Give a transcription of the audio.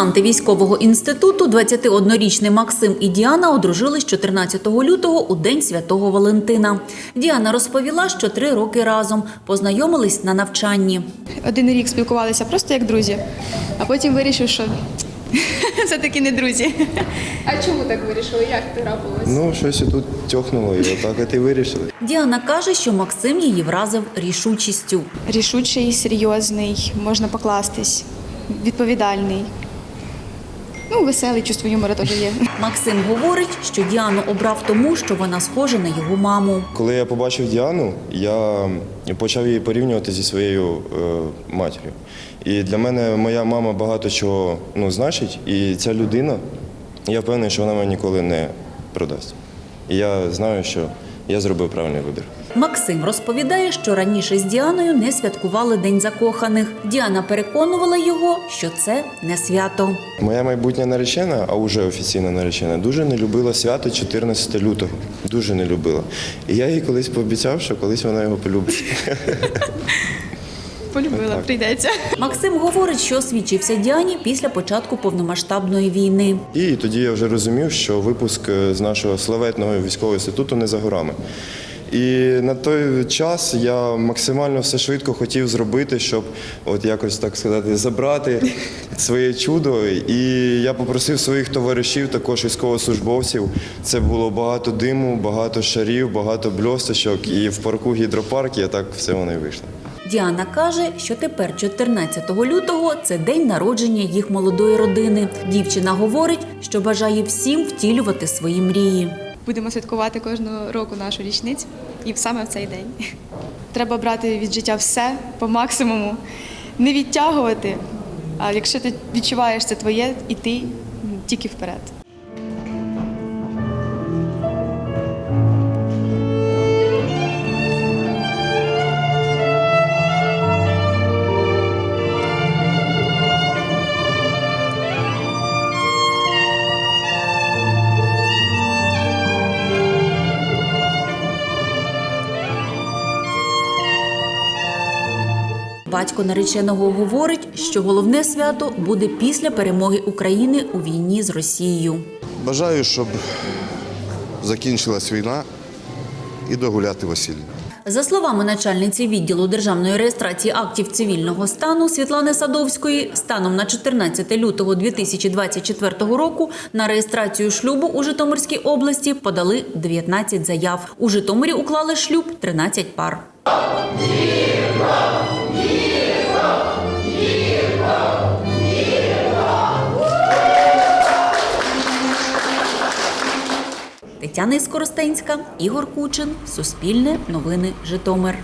Курсанти військового інституту 21-річний Максим і Діана одружились 14 лютого у день святого Валентина. Діана розповіла, що три роки разом познайомились на навчанні. Один рік спілкувалися просто як друзі, а потім вирішив, що все-таки не друзі. А чому так вирішили? Як це трапилось? Ну, щось і тут тьохнуло, і отак от і вирішили. Діана каже, що Максим її вразив рішучістю. Рішучий, серйозний, можна покластись, відповідальний. Ну, веселий, чувство юмора теж є. Максим говорить, що Діану обрав тому, що вона схожа на його маму. Коли я побачив Діану, я почав її порівнювати зі своєю е, матір'ю. І для мене моя мама багато чого ну, значить, і ця людина, я впевнений, що вона мене ніколи не продасть. І я знаю, що я зробив правильний вибір. Максим розповідає, що раніше з Діаною не святкували День закоханих. Діана переконувала його, що це не свято. Моя майбутня наречена, а вже офіційна наречена, дуже не любила свято 14 лютого. Дуже не любила. І я їй колись пообіцяв, що колись вона його полюбить. Полюбила, прийдеться. Максим говорить, що освічився Діані після початку повномасштабної війни. І тоді я вже розумів, що випуск е, з нашого славетного військового інституту не за горами. І на той час я максимально все швидко хотів зробити, щоб от якось так сказати, забрати своє чудо. І я попросив своїх товаришів, також військовослужбовців. Це було багато диму, багато шарів, багато бльосточок. І в парку гідропарк, і так все воно і вийшло. Діана каже, що тепер, 14 лютого, це день народження їх молодої родини. Дівчина говорить, що бажає всім втілювати свої мрії. Будемо святкувати кожного року нашу річницю і саме в цей день. Треба брати від життя все по максимуму, не відтягувати. А якщо ти відчуваєш це твоє, іти тільки вперед. Батько нареченого говорить, що головне свято буде після перемоги України у війні з Росією. Бажаю, щоб закінчилась війна і догуляти весілля. За словами начальниці відділу державної реєстрації актів цивільного стану Світлани Садовської, станом на 14 лютого 2024 року на реєстрацію шлюбу у Житомирській області подали 19 заяв. У Житомирі уклали шлюб 13 пар. Тетяна Іскоростенська, Ігор Кучин, Суспільне, Новини Житомир.